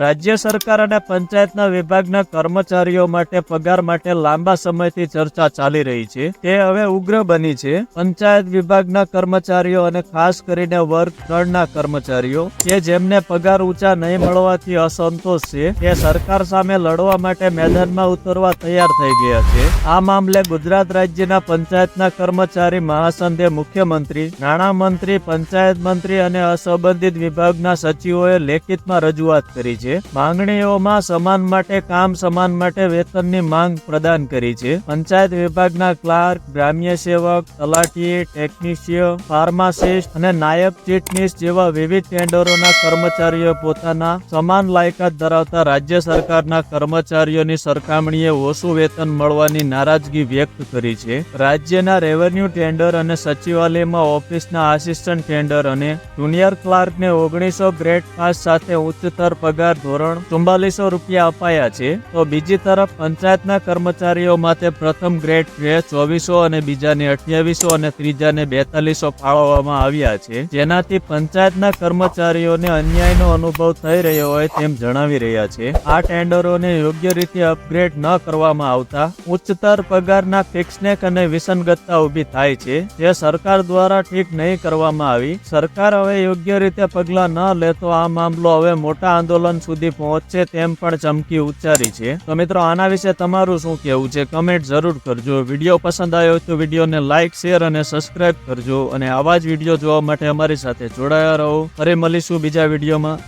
રાજ્ય સરકાર અને પંચાયતના વિભાગના કર્મચારીઓ માટે પગાર માટે લાંબા સમયથી ચર્ચા ચાલી રહી છે. તે હવે ઉગ્ર બની છે. પંચાયત વિભાગના કર્મચારીઓ અને ખાસ કરીને વર્ગ ત્રણના કર્મચારીઓ, કે જેમને પગાર ઊંચા નહીં મળવાથી અસંતોષ છે, તે સરકાર સામે લડવા માટે મેદાનમાં ઉતરવા તૈયાર થઈ ગયા છે. આ મામલે ગુજરાત રાજ્યના પંચાયતના કર્મચારી મહાસંઘે મુખ્યમંત્રી, નાણામંત્રી, પંચાયત મંત્રી અને અસંબંધિત વિભાગના સચિવોએ લેખિતમાં રજૂઆત કરી છે. માંગણીઓમાં સમાન માટે કામ, સમાન માટે વેતનની માંગ પ્રદાન કરી છે. પંચાયત વિભાગના ક્લાર્ક, ગ્રામ્ય સેવક, તલાટી, ટેકનિશિયન, ફાર્માસિસ્ટ અને નાયબ ચીટનીસ જેવા વિવિધ ટેન્ડરોના કર્મચારીઓ પોતાના સમાન લાયકાત ધરાવતા રાજ્ય સરકારના કર્મચારીઓની સરખામણીએ ઓછું વેતન મળવાની નારાજગી વ્યક્ત કરી છે. રાજ્યના રેવન્યુ ટેન્ડર અને સચિવાલયમાં ઓફિસના આસિસ્ટન્ટ ટેન્ડર અને જુનિયર ક્લાર્કને ઓગણીસો ગ્રેડ પાસ સાથે ઉચ્ચતર પગાર ધોરણ ચુમ્બાલીસો રૂપિયા અપાયા છે, તો બીજી તરફ પંચાયતના કર્મચારીઓ માટે પ્રથમ ગ્રેડ છે, ચોવીસો અને બીજાને અઠ્યાવીસો અને ત્રીજાને બેતાલીસો ફાળવવામાં આવ્યા છે. જેનાથી પંચાયતના કર્મચારીઓને અન્યાયનો અનુભવ થઈ રહ્યો હોય તેમ જણાવી રહ્યા છે. આ ટેન્ડરોને યોગ્ય રીતે અપગ્રેડ ન કરવામાં આવતા ઉચ્ચતર પગારના ફિક્સનેક અને વિસંગતતા ઊભી થાય છે, જે સરકાર દ્વારા ઠીક નહીં કરવામાં આવી. સરકાર હવે યોગ્ય રીતે પગલાં ન લે તો આ મામલો હવે મોટા આંદોલન સુધી પહોંચશે તેમ પણ ચમકી ઉચ્ચારી છે. તો મિત્રો, આના વિશે તમારું શું કહેવું છે? કમેન્ટ જરૂર કરજો. વીડિયો પસંદ આવ્યો તો વિડીયોને લાઇક શેર અને સબસ્ક્રાઇબ કરજો અને આવા જ વીડિયો જોવા માટે અમારી સાથે જોડાયા રહો. ફરી મળીશું બીજા વિડીયોમાં.